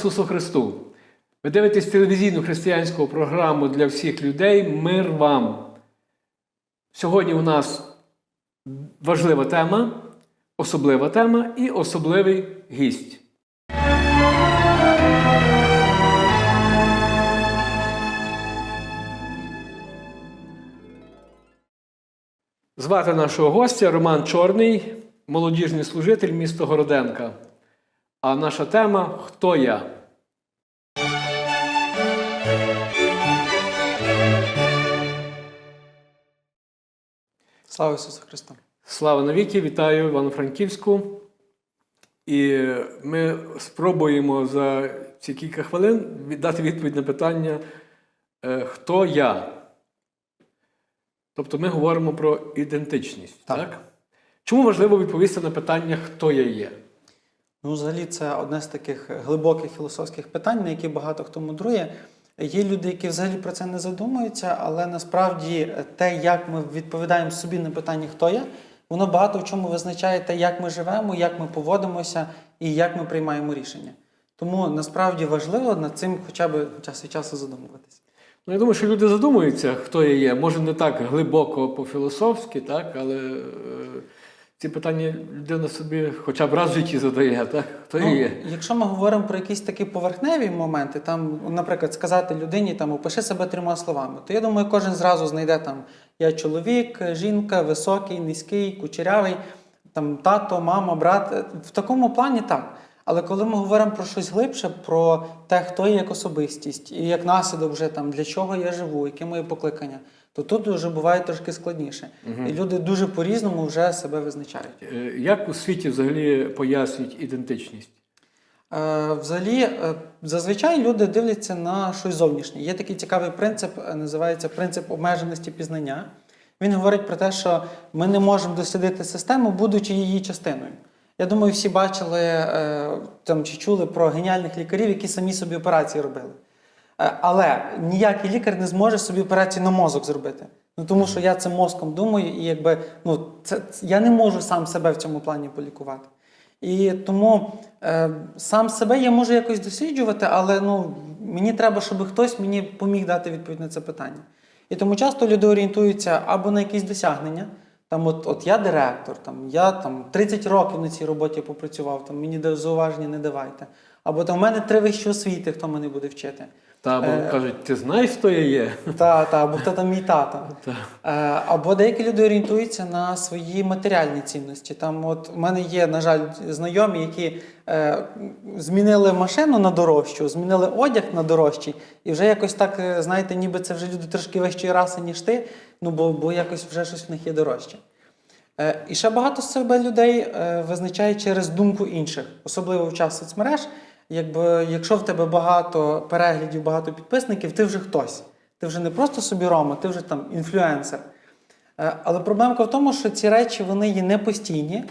Ісусу Христу! Ви дивитесь телевізійну християнську програму для всіх людей Мир вам. Сьогодні у нас важлива тема, особлива тема і особливий гість. Звати нашого гостя Роман Чорний, молодіжний служитель міста Городенка. А наша тема Хто я? Слава Ісусу Христу! Слава навіки! Вітаю Івано-Франківську. І ми спробуємо за ці кілька хвилин дати відповідь на питання е, Хто я? Тобто ми говоримо про ідентичність. Так. Так. Чому важливо відповісти на питання, хто я є? Ну, взагалі, це одне з таких глибоких філософських питань, на які багато хто мудрує. Є люди, які взагалі про це не задумуються, але насправді те, як ми відповідаємо собі на питання, хто я, воно багато в чому визначає те, як ми живемо, як ми поводимося і як ми приймаємо рішення. Тому насправді важливо над цим хоча б час від часу задумуватися. Ну, я думаю, що люди задумуються, хто я є. Може, не так глибоко по-філософськи, так, але е, ці питання людина собі хоча б раз в житті задає, так? Хто Ну, є? Якщо ми говоримо про якісь такі поверхневі моменти, там, наприклад, сказати людині, там, опиши себе трьома словами, то я думаю, кожен зразу знайде там я чоловік, жінка, високий, низький, кучерявий, там тато, мама, брат. В такому плані так. Але коли ми говоримо про щось глибше, про те, хто я як особистість, і як наслідок вже там для чого я живу, яке моє покликання, то тут вже буває трошки складніше. І люди дуже по-різному вже себе визначають. Е, Як у світі взагалі пояснюють ідентичність? Е, Взагалі, е, зазвичай люди дивляться на щось зовнішнє. Є такий цікавий принцип, називається принцип обмеженості пізнання. Він говорить про те, що ми не можемо дослідити систему, будучи її частиною. Я думаю, всі бачили там чи чули про геніальних лікарів, які самі собі операції робили. Е, Але ніякий лікар не зможе собі операцію на мозок зробити. Ну тому що я цим мозком думаю, і якби ну це я не можу сам себе в цьому плані полікувати. І тому е, сам себе я можу якось досліджувати, але ну мені треба, щоб хтось мені поміг дати відповідь на це питання. І тому часто люди орієнтуються або на якісь досягнення. Там, от, от я директор, там я там 30 років на цій роботі попрацював, там мені зауваження не давайте. Або там в мене три вищі освіти, хто мене буде вчити. Та або Е, кажуть, ти знаєш, хто я є? Та, та, або хто там мій тато. Та. Е, Або деякі люди орієнтуються на свої матеріальні цінності. Там, от у мене є, на жаль, знайомі, які е, змінили машину на дорожчу, змінили одяг на дорожчий, і вже якось так, е, знаєте, ніби це вже люди трошки вищої раси, ніж ти, ну бо, бо якось вже щось в них є дорожче. Е, І ще багато з себе людей е, визначає через думку інших, особливо в час соцмереж. Якби, якщо в тебе багато переглядів, багато підписників, ти вже хтось. Ти вже не просто собі Рома, ти вже там інфлюенсер. Е, Але проблемка в тому, що ці речі вони є не постійні,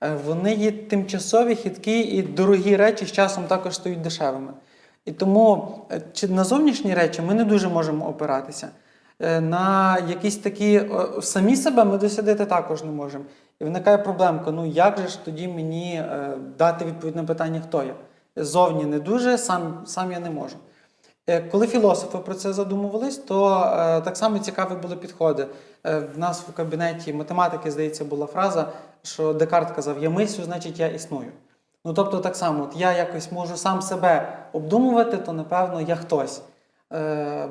е, вони є тимчасові, хиткі і дорогі речі з часом також стають дешевими. І тому е, на зовнішні речі ми не дуже можемо опиратися. На якісь такі самі себе ми дослідити також не можемо. І виникає проблемка: ну як же ж тоді мені дати відповідь на питання, хто я? Зовні не дуже, сам, сам я не можу. Е, Коли філософи про це задумувались, то е, так само цікаві були підходи. Е, в нас в кабінеті математики, здається, була фраза, що Декарт казав: Я мислю, значить я існую. Ну тобто, так само, от я якось можу сам себе обдумувати, то напевно я хтось. Е,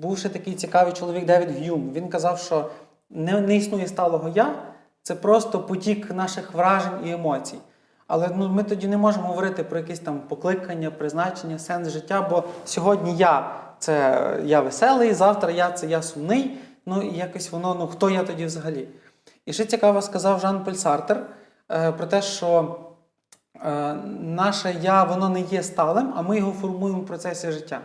був ще такий цікавий чоловік Девід Гюм. Він казав, що не, не існує сталого я, це просто потік наших вражень і емоцій. Але ну, ми тоді не можемо говорити про якесь там покликання, призначення, сенс життя, бо сьогодні я це я веселий, завтра я це я сумний. Ну і якось воно, ну хто я тоді взагалі? І ще цікаво сказав Жан Поль Сартер е, про те, що е, наше я воно не є сталим, а ми його формуємо в процесі життя.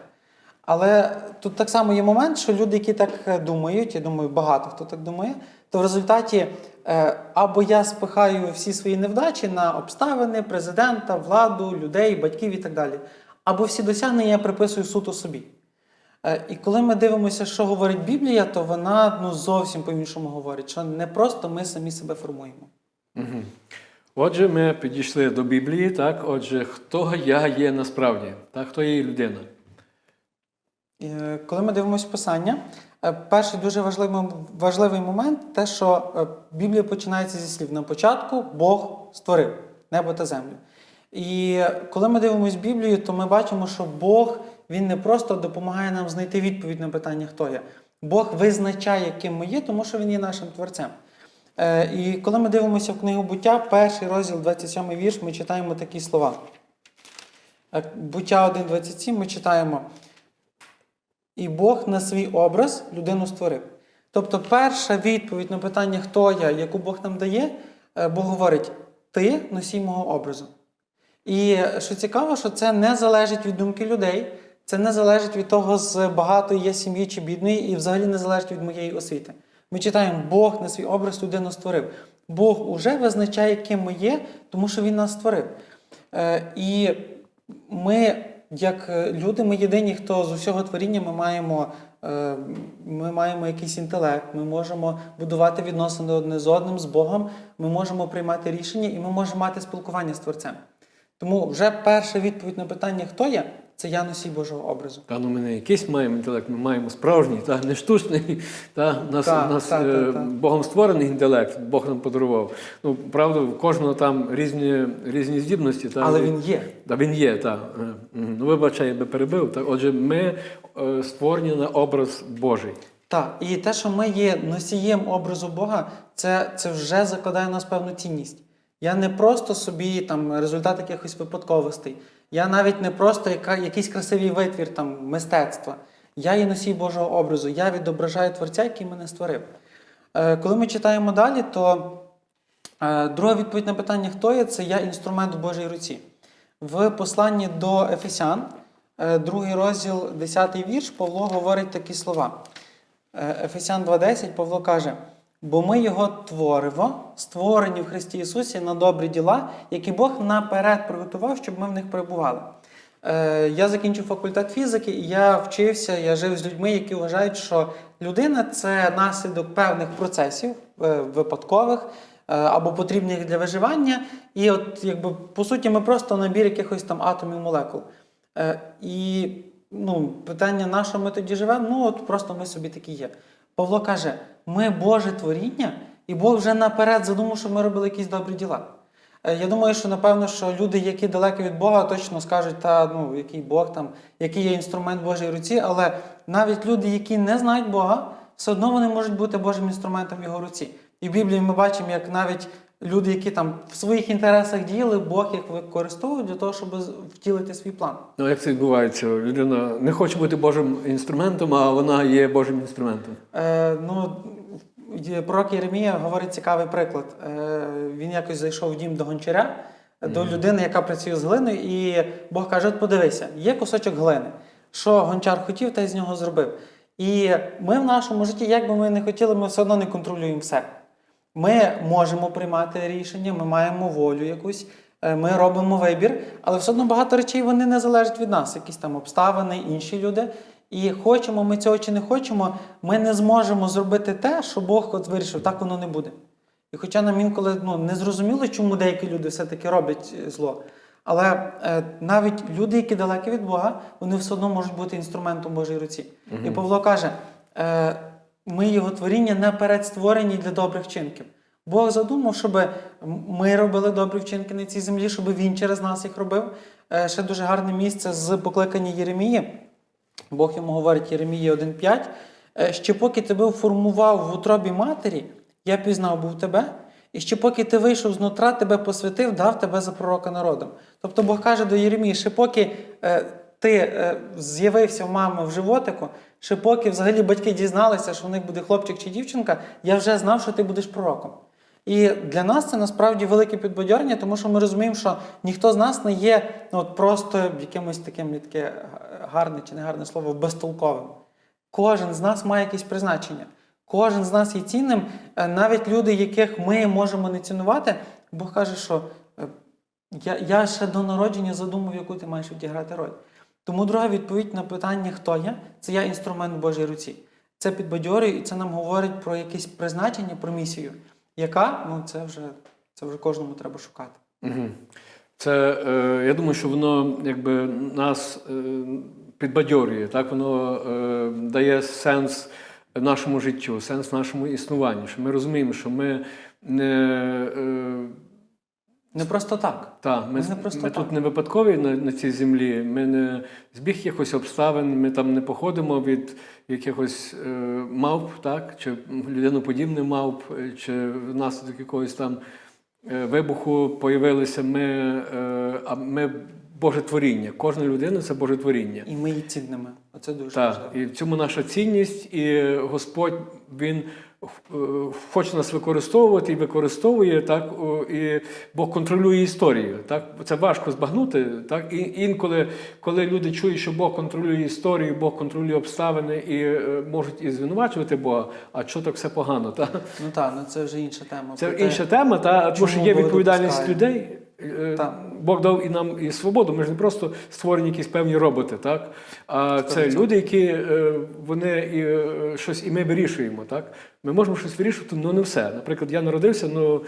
Але тут так само є момент, що люди, які так е, думають, я думаю, багато хто так думає, то в результаті е, або я спихаю всі свої невдачі на обставини, президента, владу, людей, батьків і так далі, або всі досягнення я приписую суто собі. Е, І коли ми дивимося, що говорить Біблія, то вона ну, зовсім по-іншому говорить, що не просто ми самі себе формуємо. Угу. Отже, ми підійшли до Біблії, так? Отже, хто я є насправді? Так? Хто є людина? Е, Коли ми дивимося писання, перший дуже важливий, важливий момент те, що е, Біблія починається зі слів на початку Бог створив небо та землю. І коли ми дивимося Біблію, то ми бачимо, що Бог він не просто допомагає нам знайти відповідь на питання, хто я. Бог визначає, ким ми є, тому що Він є нашим творцем. Е, І коли ми дивимося в книгу буття, перший розділ, 27 вірш, ми читаємо такі слова. Е, Буття 1.27 ми читаємо. І Бог на свій образ людину створив. Тобто, перша відповідь на питання, хто я, яку Бог нам дає, е, Бог говорить: ти носій мого образу. І е, що цікаво, що це не залежить від думки людей, це не залежить від того, з багатої є сім'ї чи бідної, і взагалі не залежить від моєї освіти. Ми читаємо, Бог на свій образ людину створив. Бог уже визначає, ким ми є, тому що Він нас створив. Е, І ми, як е, люди, ми єдині, хто з усього творіння ми маємо, е, ми маємо якийсь інтелект, ми можемо будувати відносини одне з одним, з Богом, ми можемо приймати рішення і ми можемо мати спілкування з Творцем. Тому вже перша відповідь на питання, хто я, це я носій Божого образу. Та ну ми не якийсь маємо інтелект, ми маємо справжній, та, не штучний. Та, нас, Так, нас е, так, так. Богом створений інтелект, Бог нам подарував. Ну, правда, в кожного там різні, різні здібності. Та, Але він є. Та, він є, так. Ну, вибачай, я би перебив. Так. Отже, ми е, створені на образ Божий. Так, і те, що ми є носієм образу Бога, це, це вже закладає в нас певну цінність. Я не просто собі там результат якихось випадковостей. Я навіть не просто яка, якийсь красивий витвір там, мистецтва. Я є носій Божого образу, я відображаю Творця, який мене створив. Е, коли ми читаємо далі, то е, друга відповідь на питання, хто я, це я інструмент в Божій руці. В посланні до Ефесян, е, другий розділ, 10 вірш, Павло говорить такі слова. Е, Ефесян 2.10 Павло каже: бо ми його твориво, створені в Христі Ісусі на добрі діла, які Бог наперед приготував, щоб ми в них перебували. Е, Я закінчив факультет фізики, і я вчився, я жив з людьми, які вважають, що людина це наслідок певних процесів е, випадкових е, або потрібних для виживання. І от, якби, по суті, ми просто набір якихось там атомів молекул. І ну, питання, на що ми тоді живемо? Ну, от просто ми собі такі є. Павло каже: ми Боже творіння, і Бог вже наперед задумав, що ми робили якісь добрі діла. Е, Я думаю, що напевно, що люди, які далекі від Бога, точно скажуть, та ну який Бог там, який є інструмент Божої руці, але навіть люди, які не знають Бога, все одно вони можуть бути Божим інструментом в його руці. І в Біблії ми бачимо, як навіть люди, які там в своїх інтересах діяли, Бог їх використовує для того, щоб втілити свій план. Ну, як це відбувається? Людина не хоче бути Божим інструментом, а вона є Божим інструментом. Е, ну, пророк Єремія говорить цікавий приклад. Е, він якось зайшов в дім до гончаря, до людини, яка працює з глиною, і Бог каже: от подивися, є кусочок глини. Що гончар хотів, те з нього зробив. І ми в нашому житті, як би ми не хотіли, ми все одно не контролюємо все. Ми можемо приймати рішення, ми маємо волю якусь, е, ми робимо вибір, але все одно багато речей вони не залежать від нас, якісь там обставини, інші люди. І хочемо ми цього чи не хочемо, ми не зможемо зробити те, що Бог от вирішив, так воно не буде. І хоча нам інколи ну, не зрозуміло, чому деякі люди все-таки роблять е, зло. Але е, навіть люди, які далекі від Бога, вони все одно можуть бути інструментом Божої руці. І Павло каже: е, ми його творіння наперед створені для добрих вчинків. Бог задумав, щоб ми робили добрі вчинки на цій землі, щоб він через нас їх робив. Е, ще дуже гарне місце з покликання Єремії. Бог йому говорить Єремії 1.5, е, ще поки тебе формував в утробі матері, я пізнав був тебе, і ще поки ти вийшов з нутра, тебе посвятив, дав тебе за пророка народом. Тобто Бог каже до Єремії, ще поки е, ти з'явився в мами в животику, ще поки взагалі батьки дізналися, що в них буде хлопчик чи дівчинка, я вже знав, що ти будеш пророком. І для нас це насправді велике підбадьорення, тому що ми розуміємо, що ніхто з нас не є ну, от просто якимось таким таке гарне чи не гарне слово безтолковим. Кожен з нас має якесь призначення. Кожен з нас є цінним, Е, навіть люди, яких ми можемо не цінувати, Бог каже, що е, я, я ще до народження задумав, яку ти маєш відіграти роль. Тому друга відповідь на питання, хто я, це я інструмент в Божій руці. Це підбадьорює і це нам говорить про якесь призначення, про місію, яка, ну це вже Це вже кожному треба шукати. Це, е, я думаю, що воно якби нас е, підбадьорює, так? воно е, дає сенс нашому життю, сенс нашому існуванню. Що ми розуміємо, що ми не. Не просто так. та, ми, не просто ми так. тут не випадкові на, на цій землі, ми не збіг якихось обставин, ми там не походимо від якихось е, мавп, так, чи людиноподібних мавп, е, чи внаслідок якогось там е, вибуху появилися ми, е, а ми Боже творіння. Кожна людина це Боже творіння. І ми є цінними. Оце дуже Так, важливо. і в цьому наша цінність, і Господь Він хоче нас використовувати і використовує, так, і Бог контролює історію. Так? Це важко збагнути. Так? І інколи, коли люди чують, що Бог контролює історію, Бог контролює обставини і е, можуть і звинувачувати Бога, а що так все погано. Так? Ну так, ну це вже інша тема. Це інша тема, та, тому що є відповідальність людей. Е, Так. Бог дав і нам і свободу. Ми ж не просто створені якісь певні роботи, так? А це люди, які е, вони і е, щось і ми вирішуємо. Так? Ми можемо щось вирішувати, але не все. Наприклад, я народився, ну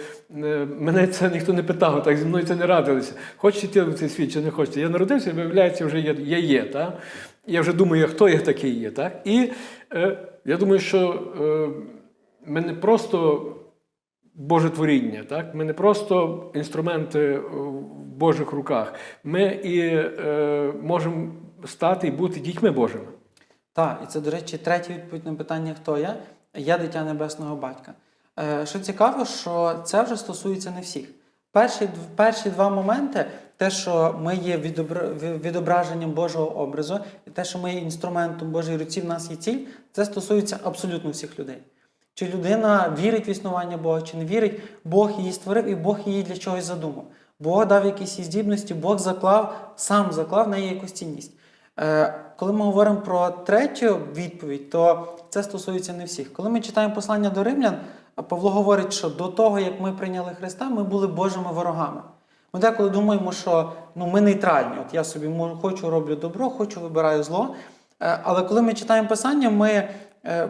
е, мене це ніхто не питав, так зі мною це не радилися. Хочете йти в цей світ чи не хочете? Я народився, виявляється, вже я, я є. Так? Я вже думаю, хто я такий є. Так? І е, я думаю, що е, ми не просто Боже творіння. Так? Ми не просто інструменти в Божих руках. Ми і е, можемо стати і бути дітьми Божими. Так, і це, до речі, третя відповідь на питання, хто я. Я дитя небесного батька. Е, що цікаво, що це вже стосується не всіх. Перші, перші два моменти, те, що ми є відобра- відображенням Божого образу, і те, що ми є інструментом Божої руці, в нас є ціль, це стосується абсолютно всіх людей. Чи людина вірить в існування Бога, чи не вірить, Бог її створив і Бог її для чогось задумав. Бог дав якісь їй здібності, Бог заклав, сам заклав в неї якусь цінність. Е, Коли ми говоримо про третю відповідь, то це стосується не всіх. Коли ми читаємо послання до римлян, Павло говорить, що до того, як ми прийняли Христа, ми були Божими ворогами. Ми деколи думаємо, що ну, ми нейтральні. От я собі хочу роблю добро, хочу вибираю зло. Е, Але коли ми читаємо Писання, ми е,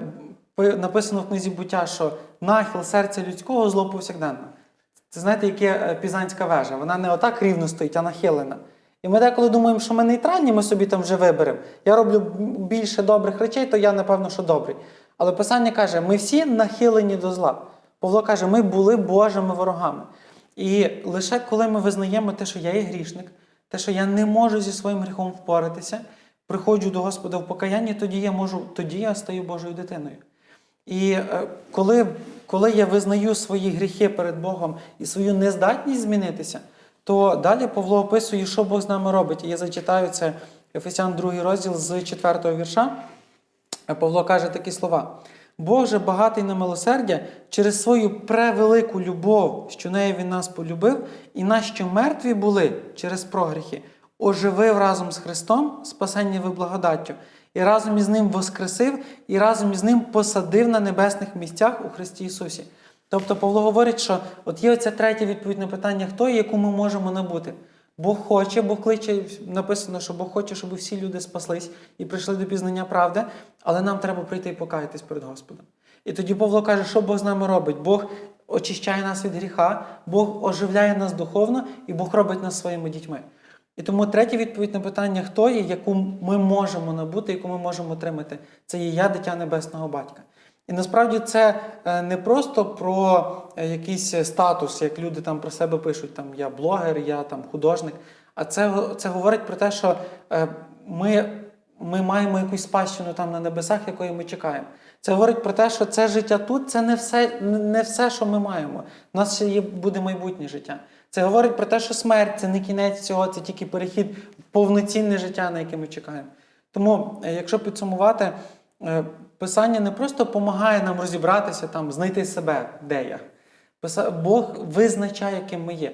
написано в книзі буття, що нахил серця людського зло повсякденно. Це знаєте, яке е, пізанська вежа. Вона не отак рівно стоїть, а нахилена. І ми деколи думаємо, що ми нейтральні, ми собі там вже виберемо. Я роблю більше добрих речей, то я, напевно, що добрий. Але Писання каже, ми всі нахилені до зла. Павло каже, ми були Божими ворогами. І лише коли ми визнаємо те, що я є грішник, те, що я не можу зі своїм гріхом впоратися, приходжу до Господа в покаянні, тоді я можу, тоді я стаю Божою дитиною. І е, коли, коли я визнаю свої гріхи перед Богом і свою нездатність змінитися, то далі Павло описує, що Бог з нами робить. І я зачитаю це Ефесян 2 розділ з 4 вірша. Павло каже такі слова: Бог же багатий на милосердя через свою превелику любов, що нею він нас полюбив, і що мертві були через прогріхи, оживив разом з Христом, спасення ви благодаттю, і разом із Ним воскресив, і разом із Ним посадив на небесних місцях у Христі Ісусі. Тобто Павло говорить, що от є оця третя відповідь на питання, хто є, яку ми можемо набути. Бог хоче, Бог кличе, написано, що Бог хоче, щоб всі люди спаслись і прийшли до пізнання правди, але нам треба прийти і покаятись перед Господом. І тоді Павло каже, що Бог з нами робить? Бог очищає нас від гріха, Бог оживляє нас духовно і Бог робить нас своїми дітьми. І тому третя відповідь на питання, хто є, яку ми можемо набути, яку ми можемо отримати, це є я, дитя небесного батька. І насправді це е, не просто про е, якийсь статус, як люди там про себе пишуть, там я блогер, я там художник. А це, це говорить про те, що е, ми, ми маємо якусь спадщину там на небесах, якої ми чекаємо. Це говорить про те, що це життя тут це не все, не все, що ми маємо. У нас ще є, буде майбутнє життя. Це говорить про те, що смерть це не кінець цього, це тільки перехід в повноцінне життя, на яке ми чекаємо. Тому, е, якщо підсумувати, е, писання не просто допомагає нам розібратися, там, знайти себе, де я. Бог визначає, ким ми є.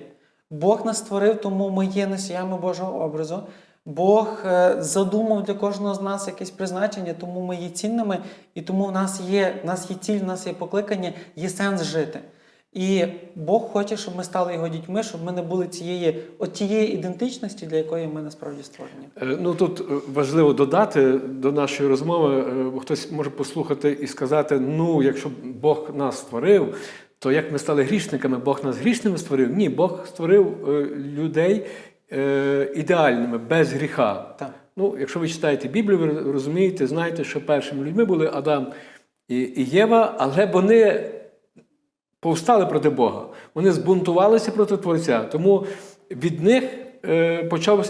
Бог нас створив, тому ми є носіями Божого образу. Бог е, задумав для кожного з нас якесь призначення, тому ми є цінними, і тому в нас є, в нас є ціль, в нас є покликання, є сенс жити. І Бог хоче, щоб ми стали його дітьми, щоб ми не були цієї, от тієї ідентичності, для якої ми насправді створені. Е, Ну тут е, важливо додати до нашої розмови, е, бо хтось може послухати і сказати: ну, якщо Бог нас створив, то як ми стали грішниками, Бог нас грішними створив? Ні, Бог створив людей ідеальними, без гріха. Так. Ну, якщо ви читаєте Біблію, ви розумієте, знаєте, що першими людьми були Адам і Єва, але вони повстали проти Бога. Вони збунтувалися проти Творця. Тому від них е,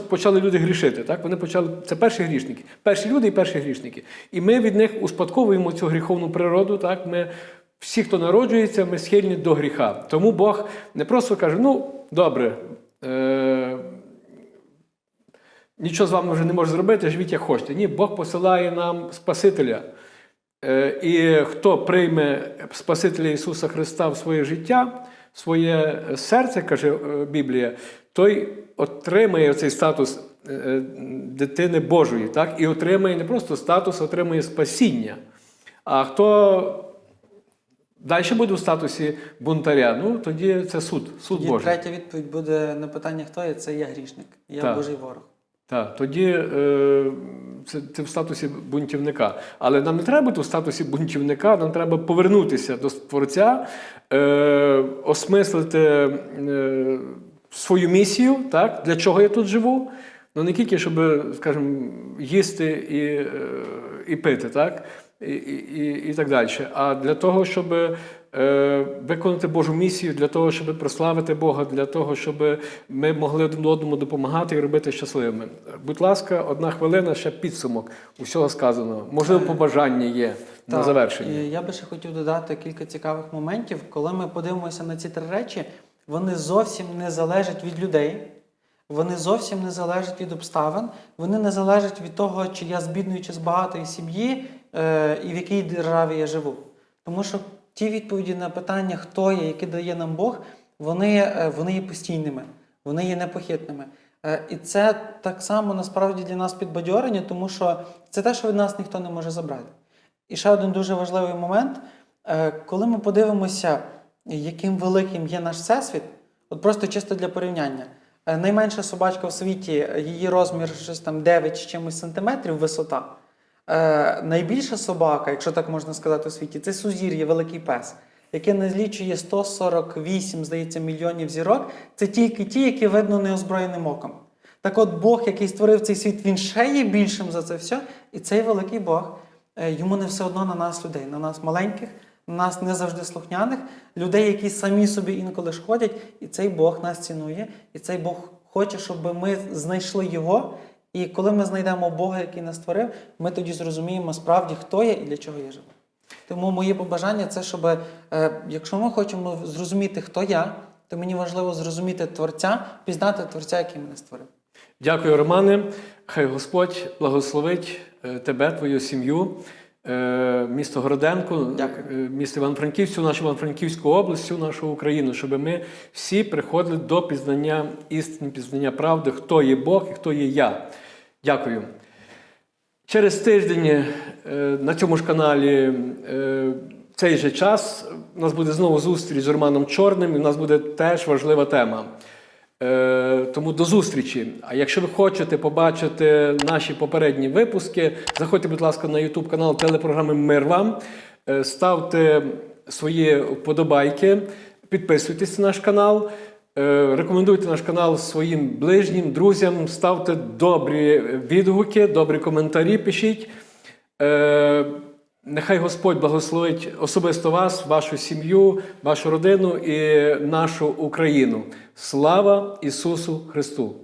почали люди грішити. Так? Вони почали, це перші грішники. Перші люди і перші грішники. І ми від них успадковуємо цю гріховну природу. Так? Ми, всі, хто народжується, ми схильні до гріха. Тому Бог не просто каже: ну, добре. Е, Нічого з вами вже не може зробити, живіть як хочете. Ні, Бог посилає нам Спасителя. Е, І хто прийме Спасителя Ісуса Христа в своє життя, в своє серце, каже е, Біблія, той отримає цей статус е, дитини Божої, так? і отримає не просто статус, а отримає спасіння. А хто далі буде в статусі бунтаря, ну тоді це суд, суд Божий. третя відповідь буде на питання, хто я, це я грішник, я Так. Божий ворог. Так, тоді е, це, це в статусі бунтівника. Але нам не треба бути в статусі бунтівника, нам треба повернутися до Творця, е, осмислити е, свою місію, так, для чого я тут живу. Ну не тільки, щоб, скажімо, їсти і, е, і пити, так? І, і, і, так далі. А для того, щоб е, виконати Божу місію, для того, щоб прославити Бога, для того, щоб ми могли один одному допомагати і робити щасливими. Будь ласка, одна хвилина, ще підсумок усього сказаного. Можливо, побажання є на завершення. Я би ще хотів додати кілька цікавих моментів. Коли ми подивимося на ці три речі, вони зовсім не залежать від людей, вони зовсім не залежать від обставин, вони не залежать від того, чи я з бідної чи з багатої сім'ї е, і в якій державі я живу. Тому що ті відповіді на питання, хто я, які дає нам Бог, вони, е, вони є постійними, вони є непохитними. Е, І це так само насправді для нас підбадьорення, тому що це те, що від нас ніхто не може забрати. І ще один дуже важливий момент, Е, коли ми подивимося, яким великим є наш всесвіт, от просто чисто для порівняння. Е, Найменша собачка в світі, е, її розмір щось там 9 з чимось сантиметрів висота. Е, найбільша собака, якщо так можна сказати у світі, це сузір'я, великий пес, яке налічує 148, здається, мільйонів зірок. Це тільки ті, які видно неозброєним оком. Так от Бог, який створив цей світ, він ще є більшим за це все. І цей великий Бог, е, йому не все одно на нас, людей, на нас маленьких, на нас не завжди слухняних, людей, які самі собі інколи шкодять. І цей Бог нас цінує, і цей Бог хоче, щоб ми знайшли його. І коли ми знайдемо Бога, який нас створив, ми тоді зрозуміємо справді, хто я і для чого я живу. Тому моє побажання це, щоб е, якщо ми хочемо зрозуміти, хто я, то мені важливо зрозуміти Творця, пізнати Творця, який мене створив. Дякую, Романе. Хай Господь благословить е, тебе, твою сім'ю, е, місто Городенко, Дякую. місто Івано-Франківську, нашу Івано-Франківську область, всю нашу Україну, щоб ми всі приходили до пізнання істини, пізнання правди, хто є Бог і хто є я. Дякую. Через тиждень е, на цьому ж каналі е, цей же час у нас буде знову зустріч з Романом Чорним, і у нас буде теж важлива тема. Е, Тому до зустрічі. А якщо ви хочете побачити наші попередні випуски, заходьте, будь ласка, на YouTube канал телепрограми Мир вам, ставте свої вподобайки, підписуйтесь на наш канал. Е, Рекомендуйте наш канал своїм ближнім, друзям, ставте добрі відгуки, добрі коментарі пишіть. Е, Нехай Господь благословить особисто вас, вашу сім'ю, вашу родину і нашу Україну. Слава Ісусу Христу!